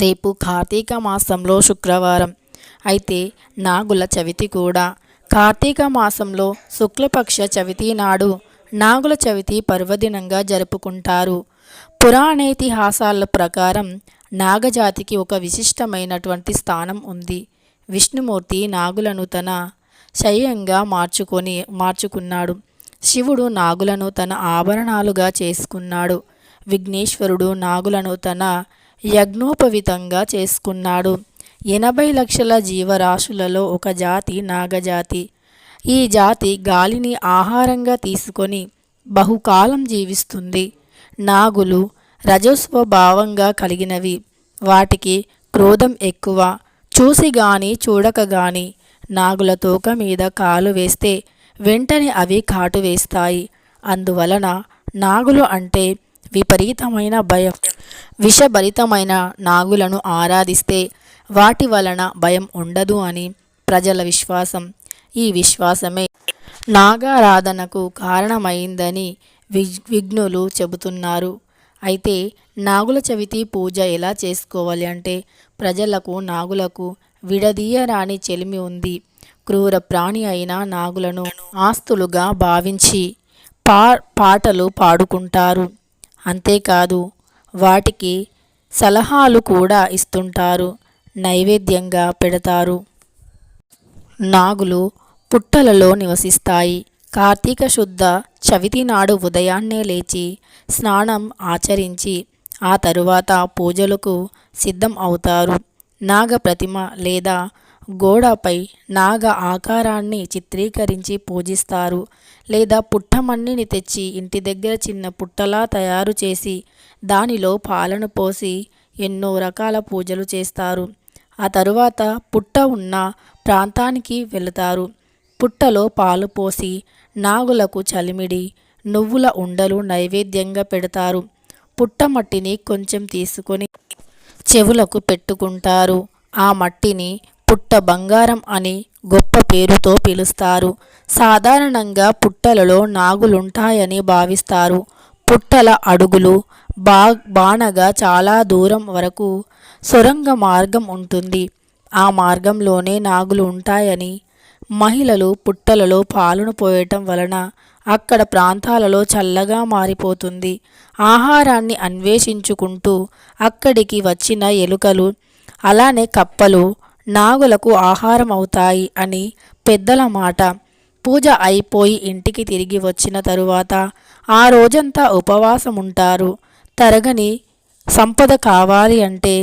రేపు కార్తీక మాసంలో శుక్రవారం. అయితే నాగుల చవితి కూడా. కార్తీక మాసంలో శుక్లపక్ష చవితి నాడు నాగుల చవితి పర్వదినంగా జరుపుకుంటారు. పురాణేతిహాసాల ప్రకారం నాగజాతికి ఒక విశిష్టమైనటువంటి స్థానం ఉంది. విష్ణుమూర్తి నాగులను తన శయ్యంగా మార్చుకొని మార్చుకున్నాడు. శివుడు నాగులను తన ఆభరణాలుగా చేసుకున్నాడు. విఘ్నేశ్వరుడు నాగులను తన యజ్ఞోపవితంగా చేసుకున్నాడు. ఎనభై లక్షల జీవరాశులలో ఒక జాతి నాగజాతి. ఈ జాతి గాలిని ఆహారంగా తీసుకొని బహుకాలం జీవిస్తుంది. నాగులు రజస్వభావంగా కలిగినవి. వాటికి క్రోధం ఎక్కువ. చూసి గాని చూడక గాని నాగుల తోక మీద కాలు వేస్తే వెంటనే అవి కాటు వేస్తాయి. అందువలన నాగులు అంటే విపరీతమైన భయం. విషభరితమైన నాగులను ఆరాధిస్తే వాటి వలన భయం ఉండదు అని ప్రజల విశ్వాసం. ఈ విశ్వాసమే నాగారాధనకు కారణమైందని విఘ్నులు చెబుతున్నారు. అయితే నాగుల చవితి పూజ ఎలా చేసుకోవాలి అంటే ప్రజలకు నాగులకు విడదీయరాని చెలిమి ఉంది. క్రూర ప్రాణి అయిన నాగులను ఆస్తులుగా భావించి పా పాటలు పాడుకుంటారు. అంతేకాదు వాటికి సలహాలు కూడా ఇస్తుంటారు నైవేద్యంగా పెడతారు. నాగులు పుట్టలలో నివసిస్తాయి. కార్తీక శుద్ధ చవితి నాడు ఉదయాన్నే లేచి స్నానం ఆచరించి ఆ తరువాత పూజలకు సిద్ధం అవుతారు. నాగ ప్రతిమ లేదా గోడపై నాగ ఆకారాన్ని చిత్రీకరించి పూజిస్తారు లేదా పుట్టమన్నిని తెచ్చి ఇంటి దగ్గర చిన్న పుట్టలా తయారు చేసి దానిలో పాలను పోసి ఎన్నో రకాల పూజలు చేస్తారు. ఆ తరువాత పుట్ట ఉన్న ప్రాంతానికి వెళతారు. పుట్టలో పాలు పోసి నాగులకు చలిమిడి నువ్వుల ఉండలు నైవేద్యంగా పెడతారు. పుట్టమట్టిని కొంచెం తీసుకొని చెవులకు పెట్టుకుంటారు. ఆ మట్టిని పుట్ట బంగారం అని గొప్ప పేరుతో పిలుస్తారు. సాధారణంగా పుట్టలలో నాగులుంటాయని భావిస్తారు. పుట్టల అడుగులు బా బాణగా చాలా దూరం వరకు సొరంగ మార్గం ఉంటుంది. ఆ మార్గంలోనే నాగులు ఉంటాయని మహిళలు పుట్టలలో పాలను పోయటం వలన అక్కడ ప్రాంతాలలో చల్లగా మారిపోతుంది. ఆహారాన్ని అన్వేషించుకుంటూ అక్కడికి వచ్చిన ఎలుకలు అలానే కప్పలు నాగులకు ఆహారం అవుతాయి అని పెద్దల మాట. పూజ అయిపోయి ఇంటికి తిరిగి వచ్చిన తరువాత ఆ రోజంతా ఉపవాసం ఉంటారు తరగని సంపద కావాలి అంటే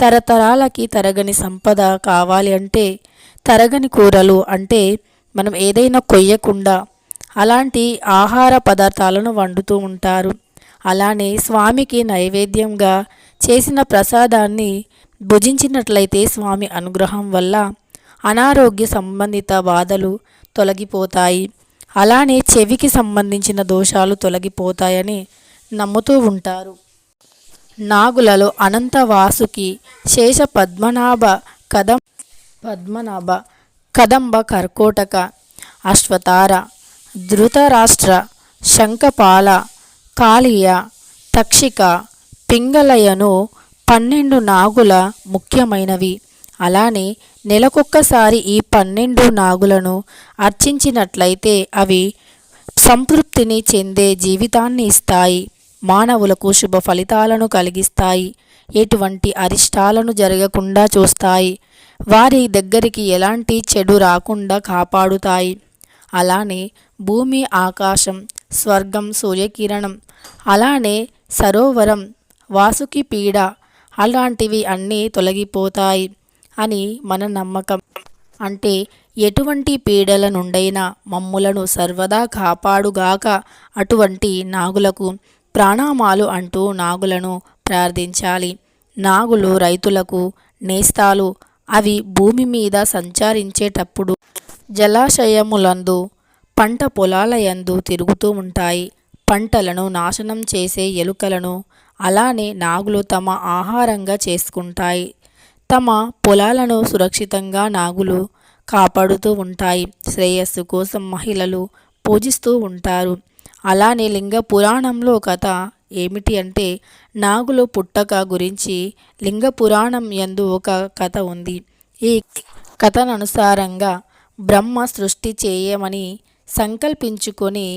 తరతరాలకి తరగని సంపద కావాలి అంటే తరగని కూరలు అంటే మనం ఏదైనా కొయ్యకుండా అలాంటి ఆహార పదార్థాలను వండుతూ ఉంటారు. అలానే స్వామికి నైవేద్యంగా చేసిన ప్రసాదాన్ని భుజించినట్లయితే స్వామి అనుగ్రహం వల్ల అనారోగ్య సంబంధిత బాధలు తొలగిపోతాయి. అలానే చెవికి సంబంధించిన దోషాలు తొలగిపోతాయని నమ్ముతూ ఉంటారు. నాగులలో అనంత వాసుకి శేష పద్మనాభ కదం పద్మనాభ కదంబ కర్కోటక అశ్వతార ధృతరాష్ట్ర శంఖపాల కాళీయ తక్షిక పింగళయను పన్నెండు నాగుల ముఖ్యమైనవి. అలానే నెలకొక్కసారి ఈ పన్నెండు నాగులను అర్చించినట్లయితే అవి సంతృప్తిని చెందే జీవితాన్ని ఇస్తాయి. మానవులకు శుభ ఫలితాలను కలిగిస్తాయి. ఎటువంటి అరిష్టాలను జరగకుండా చూస్తాయి. వారి దగ్గరికి ఎలాంటి చెడు రాకుండా కాపాడుతాయి. అలానే భూమి ఆకాశం స్వర్గం సూర్యకిరణం అలానే సరోవరం వాసుకి పీడ అలాంటివి అన్నీ తొలగిపోతాయి అని మన నమ్మకం. అంటే ఎటువంటి పీడల నుండైనా మమ్ములను సర్వదా కాపాడుగాక అటువంటి నాగులకు ప్రాణామాలు అంటూ నాగులను ప్రార్థించాలి. నాగులు రైతులకు నేస్తాలు. అవి భూమి మీద సంచరించేటప్పుడు జలాశయములందు పంట పొలాలయందు తిరుగుతూ ఉంటాయి. పంటలను నాశనం చేసే ఎలుకలను అలానే నాగులు తమ ఆహారంగా చేసుకుంటాయి. తమ పొలాలను సురక్షితంగా నాగులు కాపాడుతూ ఉంటాయి. శ్రేయస్సు కోసం మహిళలు పూజిస్తూ ఉంటారు. అలానే లింగ పురాణంలో కథ ఏమిటి అంటే నాగులు పుట్టక గురించి లింగ పురాణం యందు ఒక కథ ఉంది. ఈ కథననుసారంగా బ్రహ్మ సృష్టి చేయమని సంకల్పించుకొని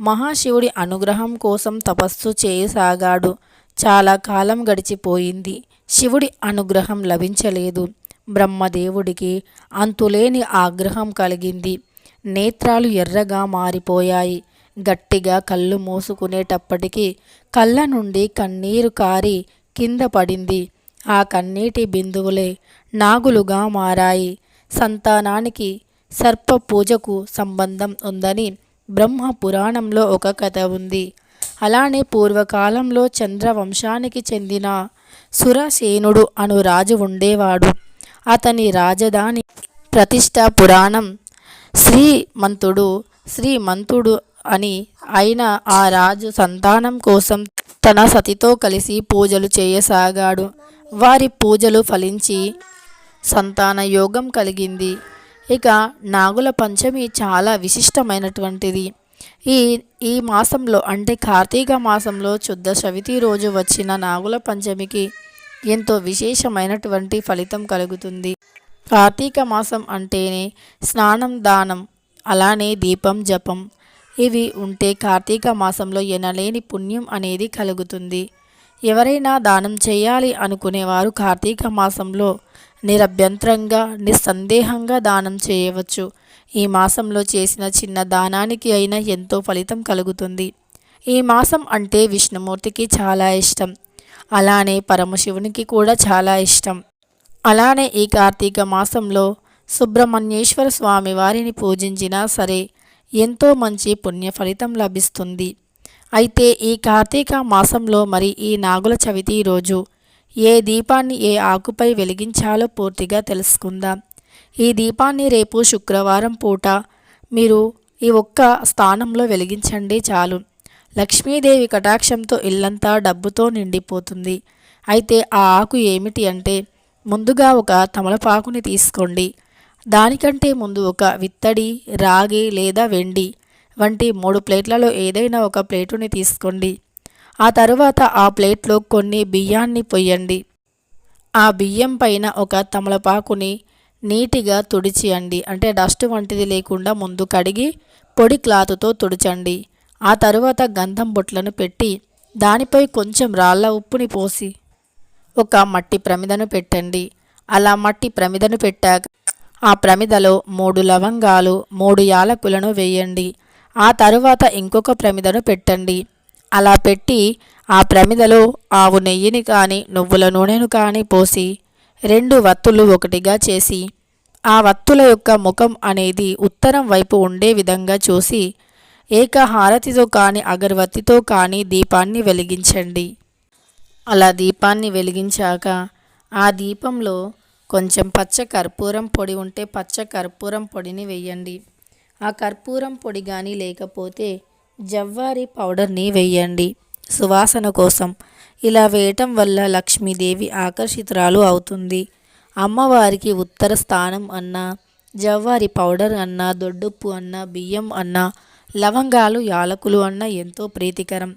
మహాశివుడి అనుగ్రహం కోసం తపస్సు చేయసాగాడు. చాలా కాలం గడిచిపోయింది. శివుడి అనుగ్రహం లభించలేదు. బ్రహ్మదేవుడికి అంతులేని ఆగ్రహం కలిగింది. నేత్రాలు ఎర్రగా మారిపోయాయి. గట్టిగా కళ్ళు మూసుకునేటప్పటికీ కళ్ళ నుండి కన్నీరు కారి కింద పడింది. ఆ కన్నీటి బిందువులే నాగులుగా మారాయి. సంతానానికి సర్ప పూజకు సంబంధం ఉందని బ్రహ్మ పురాణంలో ఒక కథ ఉంది. అలానే పూర్వకాలంలో చంద్రవంశానికి చెందిన సురసేనుడు అను రాజు ఉండేవాడు. అతని రాజధాని ప్రతిష్ట పురాణం శ్రీమంతుడు శ్రీమంతుడు అని అయిన ఆ రాజు సంతానం కోసం తన సతితో కలిసి పూజలు చేయసాగాడు. వారి పూజలు ఫలించి సంతాన యోగం కలిగింది. ఇక నాగుల పంచమి చాలా విశిష్టమైనటువంటిది. ఈ ఈ మాసంలో అంటే కార్తీక మాసంలో శుద్ధ చవితి రోజు వచ్చిన నాగుల పంచమికి ఎంతో విశేషమైనటువంటి ఫలితం కలుగుతుంది. కార్తీక మాసం అంటేనే స్నానం దానం అలానే దీపం జపం. ఇవి ఉంటే కార్తీక మాసంలో ఎనలేని పుణ్యం అనేది కలుగుతుంది. ఎవరైనా దానం చేయాలి అనుకునేవారు కార్తీక మాసంలో నిరభ్యంతరంగా నిస్సందేహంగా దానం చేయవచ్చు. ఈ మాసంలో చేసిన చిన్న దానానికి అయినా ఎంతో ఫలితం కలుగుతుంది. ఈ మాసం అంటే విష్ణుమూర్తికి చాలా ఇష్టం. అలానే పరమశివునికి కూడా చాలా ఇష్టం. అలానే ఈ కార్తీక మాసంలో సుబ్రహ్మణ్యేశ్వర స్వామి వారిని పూజించినా సరే ఎంతో మంచి పుణ్య ఫలితం లభిస్తుంది. అయితే ఈ కార్తీక మాసంలో మరి ఈ నాగుల చవితి రోజు ఏ దీపాన్ని ఏ ఆకుపై వెలిగించాలో పూర్తిగా తెలుసుకుందాం. ఈ దీపాన్ని రేపు శుక్రవారం పూట మీరు ఈ ఒక్క స్థానంలో వెలిగించండి చాలు. లక్ష్మీదేవి కటాక్షంతో ఇల్లంతా డబ్బుతో నిండిపోతుంది. అయితే ఆ ఆకు ఏమిటి అంటే ముందుగా ఒక తమలపాకుని తీసుకోండి. దానికంటే ముందు ఒక విత్తడి రాగి లేదా వెండి వంటి మూడు ప్లేట్లలో ఏదైనా ఒక ప్లేటుని తీసుకోండి. ఆ తరువాత ఆ ప్లేట్లో కొన్ని బియ్యాన్ని పొయ్యండి. ఆ బియ్యం పైన ఒక తమలపాకుని నీటిగా తుడిచియండి. అంటే డస్ట్ వంటిది లేకుండా ముందు కడిగి పొడి క్లాత్తో తుడిచండి. ఆ తరువాత గంధం బొట్లను పెట్టి దానిపై కొంచెం రాళ్ళ ఉప్పుని పోసి ఒక మట్టి ప్రమిదను పెట్టండి. అలా మట్టి ప్రమిదను పెట్టాక ఆ ప్రమిదలో మూడు లవంగాలు మూడు యాలకులను వేయండి. ఆ తరువాత ఇంకొక ప్రమిదను పెట్టండి. అలా పెట్టి ఆ ప్రమిదలో ఆవు నెయ్యిని కానీ నువ్వుల నూనెను కానీ పోసి రెండు వత్తులు ఒకటిగా చేసి ఆ వత్తుల యొక్క ముఖం అనేది ఉత్తరం వైపు ఉండే విధంగా చూసి ఏకహారతితో కానీ అగరవత్తితో కానీ దీపాన్ని వెలిగించండి. అలా దీపాన్ని వెలిగించాక ఆ దీపంలో కొంచెం పచ్చ కర్పూరం పొడి ఉంటే పచ్చ కర్పూరం పొడిని వేయండి. ఆ కర్పూరం పొడి కానీ లేకపోతే జవ్వారి పౌడర్ని వేయండి. సువాసన కోసం. ఇలా వేయటం వల్ల లక్ష్మీదేవి ఆకర్షితురాలు అవుతుంది. అమ్మవారికి ఉత్తర స్థానం అన్న జవ్వారి పౌడర్ అన్న దొడ్డుప్పు అన్న బియ్యం అన్న లవంగాలు యాలకులు అన్న ఎంతో ప్రీతికరం.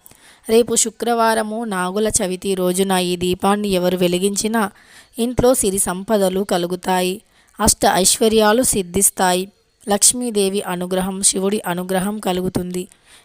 రేపు శుక్రవారము నాగుల చవితి రోజున ఈ దీపాన్ని ఎవరు వెలిగించినా ఇంట్లో సిరి సంపదలు కలుగుతాయి. అష్ట ఐశ్వర్యాలు సిద్ధిస్తాయి. లక్ష్మీదేవి అనుగ్రహం శివుడి అనుగ్రహం కలుగుతుంది.